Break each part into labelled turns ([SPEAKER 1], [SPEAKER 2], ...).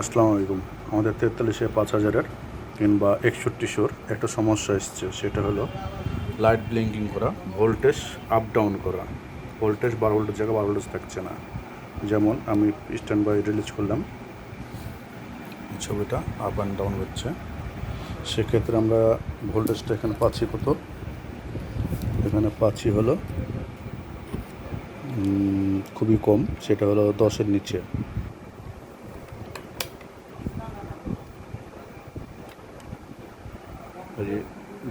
[SPEAKER 1] আসসালামু আলাইকুম। আমাদের তেতাল্লিশে পাঁচ হাজারের কিংবা একষট্টিশোর একটা সমস্যা এসছে, সেটা হলো লাইট ব্লিঙ্কিং করা ভোল্টেজ আপ ডাউন করা। ভোল্টেজ বারো ভোল্টের জায়গায় বারো ভোল্টেজ থাকছে না। যেমন আমি স্ট্যান্ড বাই রিলিজ করলাম ছবিটা আপ অ্যান্ড ডাউন হচ্ছে। সেক্ষেত্রে আমরা ভোল্টেজটা এখানে পাচ্ছি কত? এখানে পাচ্ছি হলো খুবই কম, সেটা হলো দশের নিচে। এই যে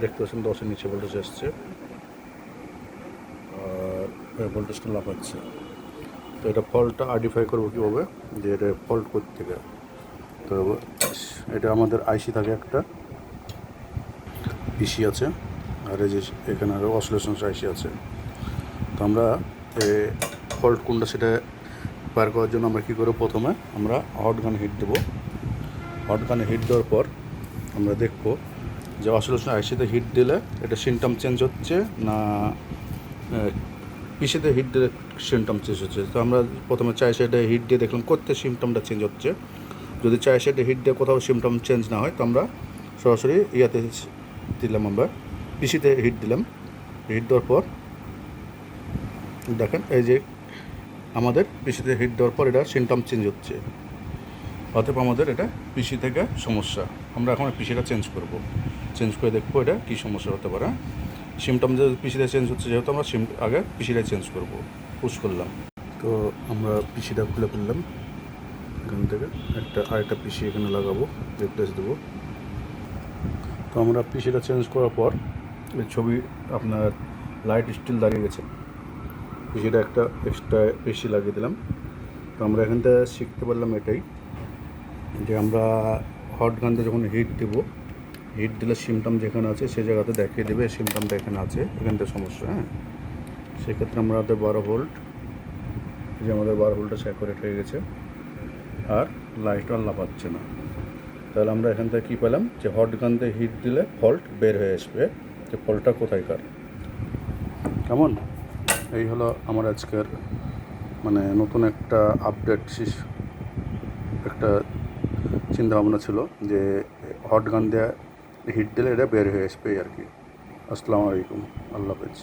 [SPEAKER 1] দেখতে পাচ্ছেন দশের নিচে ভোল্টেজ আসছে। আর ভোল্টেজটা লাফাচ্ছে তো এটা ফল্টটা আইডেন্টিফাই করব কীভাবে? যে এটা ফল্ট করতে থেকে তো এটা আমাদের আইসি থাকে একটা। পিসি আছে। আর এই যে এখানে আরও অসলেশন আইসি আছে। তো আমরা ফল্ট কোনটা সেটা বার করার জন্য আমরা কী করব? প্রথমে আমরা হট গান হিট দেবো। হট গানে হিট দেওয়ার পর আমরা দেখব যে অসলেশন আইসিতে হিট দিলে এটা সিমটম চেঞ্জ হচ্ছে না পিসিতে হিট দিলে সিমটম চেঞ্জ হচ্ছে। তো আমরা প্রথমে চাই সেটা হিট দিয়ে দেখলাম করতে সিমটমটা চেঞ্জ হচ্ছে। যদি চাই সেটা হিট দিয়ে কোথাও সিমটম চেঞ্জ না হয়, তো আমরা সরাসরি ইয়াতে দিলাম আমরা, পিসিতে হিট দিলাম। হিট দেওয়ার পর, দেখেন এই যে আমাদের পিসিতে হিট দেওয়ার পর এটা সিমটম চেঞ্জ হচ্ছে। অতএব আমাদের এটা পিসি থেকে সমস্যা। আমরা এখন পিসিটা চেঞ্জ করব। চেঞ্জ করে দেখব এটা কী সমস্যা হতে পারে। সিমটম যে পিসিটা চেঞ্জ হচ্ছে, যেহেতু আমরা সিম আগে পিসিটা চেঞ্জ করব পুশ করলাম। তো আমরা পিসিটা খুলে ফেললাম। এখান থেকে একটা, আরেকটা পিসি এখানে লাগাবো রিপ্লেস দেবো। তো আমরা পিসিটা চেঞ্জ করার পর, এই ছবি আপনার লাইট স্টিল দাঁড়িয়ে গেছে। পিসিটা একটা এক্সট্রা পিসি লাগিয়ে দিলাম। তো আমরা এখান থেকে শিখতে পারলাম এটাই যে আমরা হট গানতে যখন হিট দেবো, হিট দিলে সিমটম যেখানে আছে সে জায়গাতে দেখিয়ে দেবে সিমটমটা এখানে আছে এখানটা সমস্যা হ্যাঁ? সেক্ষেত্রে আমরা বারো ভোল্ট যে আমাদের বারো ভোল্টটা স্যাকুরেট হয়ে গেছে, আর লাইট আর লাফাচ্ছে না। তাহলে আমরা এখান থেকে কী পেলাম? যে হট গানতে হিট দিলে ফল্ট বের হয়ে আসবে, যে ফল্টটা কোথায়কার কেমন? এই হলো আমার আজকের মানে নতুন একটা আপডেট একটা চিন্তা ভাবনা ছিল যে হট গান দেওয়া হিট দিলে এটা বের হয়ে আসবে আর কি। আসসালামু আলাইকুম, আল্লাহ হাফেজ।